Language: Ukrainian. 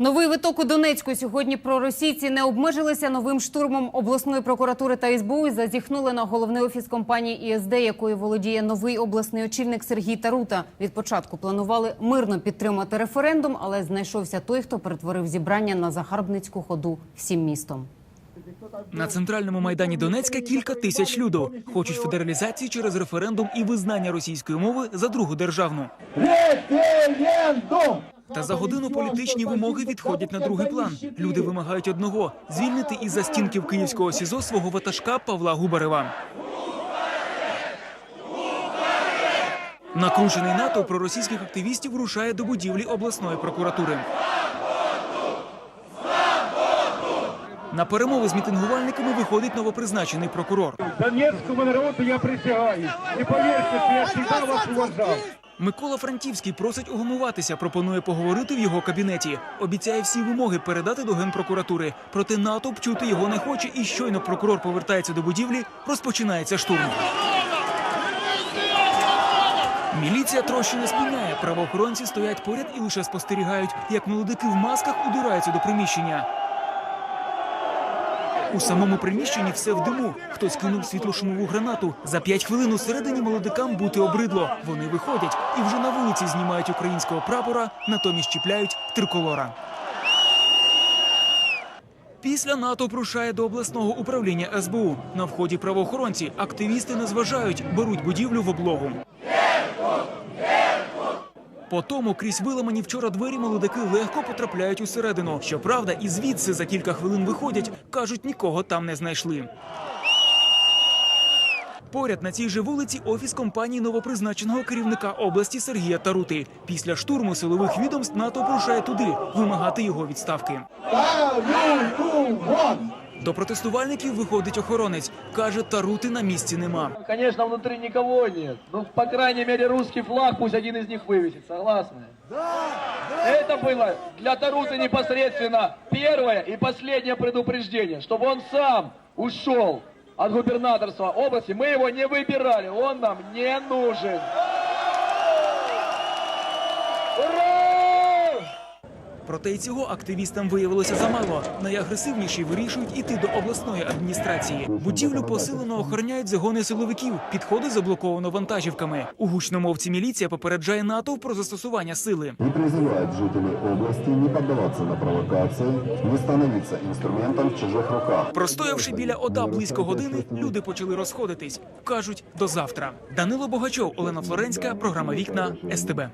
Новий виток у Донецьку сьогодні проросійці не обмежилися новим штурмом обласної прокуратури та СБУ і зазіхнули на головний офіс компанії ІСД, якою володіє новий обласний очільник Сергій Тарута. Від початку планували мирно підтримати референдум, але знайшовся той, хто перетворив зібрання на загарбницьку ходу всім містом. На центральному майдані Донецька кілька тисяч люду хочуть федералізації через референдум і визнання російської мови за другу державну. Та за годину політичні вимоги відходять на другий план. Люди вимагають одного звільнити із за стінків київського СІЗО свого ватажка Павла Губарева. Накручений НАТО проросійських активістів рушає до будівлі обласної прокуратури. На перемови з мітингувальниками виходить новопризначений прокурор. Донецькому народу я присягаю. І повірте, що я завжди вас уважав. Микола Франківський просить угамуватися, пропонує поговорити в його кабінеті. Обіцяє всі вимоги передати до генпрокуратури. Проте натовп чути його не хоче, і щойно прокурор повертається до будівлі, розпочинається штурм. Міліція трощі не спиняє. Правоохоронці стоять поряд і лише спостерігають, як молодики в масках удираються до приміщення. У самому приміщенні все в диму. Хтось кинув світлошумову гранату. За п'ять хвилин усередині молодикам бути обридло. Вони виходять і вже на вулиці знімають українського прапора, натомість чіпляють триколора. Після НАТО рушає до обласного управління СБУ. На вході правоохоронці активісти не зважають, беруть будівлю в облогу. По тому крізь виламані вчора двері молодики легко потрапляють усередину. Щоправда, і звідси за кілька хвилин виходять, кажуть, нікого там не знайшли. Поряд на цій же вулиці офіс компанії новопризначеного керівника області Сергія Тарути. Після штурму силових відомств НАТО рушає туди вимагати його відставки. Талютуван! До протестувальників виходить охоронець. каже, Тарути на місці нема. Конечно, внутри никого нет. Ну, по крайней мере, русский флаг пусть один из них вывесит. Согласны? Это было для Таруты непосредственно первое и последнее предупреждение, чтобы он сам ушел от губернаторства области. Мы его не выбирали, он нам не нужен. Ура! Проте й цього активістам виявилося замало. Найагресивніші вирішують іти до обласної адміністрації. Будівлю посилено охороняють загони силовиків. Підходи заблоковано вантажівками. У гучномовці міліція попереджає натовп про застосування сили. и призывает жителей области не поддаваться на провокации, не становиться инструментом в чужих руках. Простоявши біля ОДА близько години, люди почали розходитись. кажуть до завтра. Данило Богачов, Олена Флоренська, програма Вікна СТБ.